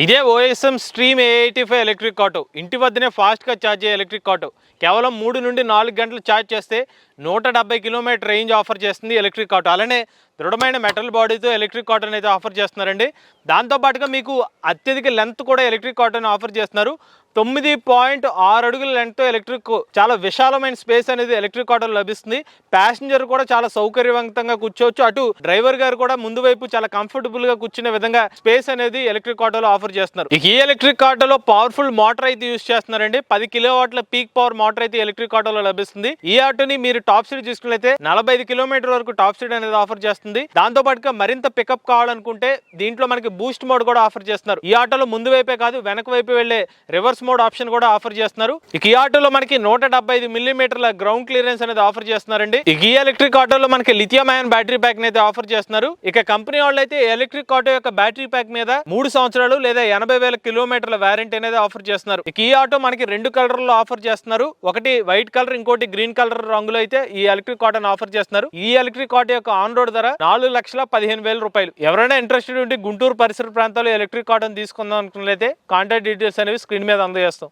ఇదే OSM stream AIT five electric auto. ఇంటి వద్దనే ఫాస్ట్గా ఛార్జ్ అయ్యే ఎలక్ట్రిక్ ఆటో. కేవలం మూడు నుండి నాలుగు గంటలు ఛార్జ్ చేస్తే నూట డెబ్బై కిలోమీటర్ రేంజ్ ఆఫర్ చేస్తుంది ఎలక్ట్రిక్ ఆటో. అలానే దృఢమైన మెటల్ బాడీతో ఎలక్ట్రిక్ ఆటోని అయితే ఆఫర్ చేస్తున్నారండి. దాంతోపాటుగా మీకు అత్యధిక లెంత్ కూడా ఎలక్ట్రిక్ ఆటోని ఆఫర్ చేస్తున్నారు. తొమ్మిది పాయింట్ ఆరు అడుగుల లెంగ్త్తో ఎలక్ట్రిక్ చాలా విశాలమైన స్పేస్ అనేది ఎలక్ట్రిక్ ఆటోలో లభిస్తుంది. ప్యాసింజర్ కూడా చాలా సౌకర్యవంతంగా కూర్చోవచ్చు. అటు డ్రైవర్ గారు కూడా ముందు వైపు చాలా కంఫర్టబుల్గా కూర్చునే విధంగా స్పేస్ అనేది ఎలక్ట్రిక్ ఆటోలో ఆఫర్ చేస్తున్నారు. ఈ ఎలక్ట్రిక్ ఆటోలో పవర్ఫుల్ మోటార్ అయితే యూస్ చేస్తున్నారండి. పది కిలోవాట్ల పీక్ పవర్ మోటార్ అయితే ఎలక్ట్రిక్ ఆటోలో లభిస్తుంది. ఈ ఆటోని మీరు టాప్ స్పీడ్ చూసుకున్నట్లయితే నలభై ఐదు కిలోమీటర్ వరకు టాప్ స్పీడ్ అనేది ఆఫర్ చేస్తుంది. దాంతో పాటుగా మరింత పికప్ కావాలనుకుంటే దీంట్లో మనకి బూస్ట్ మోడ్ కూడా ఆఫర్ చేస్తున్నారు. ఈ ఆటోలో ముందు వైపే కాదు వెనక వైపు వెళ్ళే రివర్స్ మోడ్ ఆప్షన్ కూడా ఆఫర్ చేస్తున్నారు. ఇక ఈ ఆటోలో మనకి నూట డెబ్బై ఐదు మిల్లీమీటర్ల గ్రౌండ్ క్లియరెన్స్ అనేది ఆఫర్ చేస్తున్నారండి. ఇక ఈ ఎలక్ట్రిక్ ఆటోలో మనకి లిథియం అయాన్ బ్యాటరీ ప్యాక్ అయితే ఆఫర్ చేస్తున్నారు. ఇక కంపెనీ వాళ్ళు అయితే ఎలక్ట్రిక్ ఆటో యొక్క బ్యాటరీ ప్యాక్ మీద మూడు సంవత్సరాలు లేదా ఎనభై వేల కిలోమీటర్ల వారంటీ అనేది ఆఫర్ చేస్తున్నారు. ఇక ఈ ఆటో మనకి రెండు కలర్లో ఆఫర్ చేస్తున్నారు. ఒకటి వైట్ కలర్ ఇంకోటి గ్రీన్ కలర్ రంగులో అయితే ఈ ఎలక్ట్రిక్ ఆటోని ఆఫర్ చేస్తున్నారు. ఈ ఎలక్ట్రిక్ ఆటో యొక్క ఆన్ రోడ్ ధర నాలుగు లక్షల పదిహేను వేల రూపాయలు. ఎవరైనా ఇంట్రెస్టెడ్ ఉంటే గుంటూరు పరిసర ప్రాంతాల్లో ఎలక్ట్రిక్ ఆటోని తీసుకుందాం అనుకున్నట్లయితే కాంటాక్ట్ డీటెయిల్స్ అనేవి స్క్రీన్ మీద అందజేస్తాం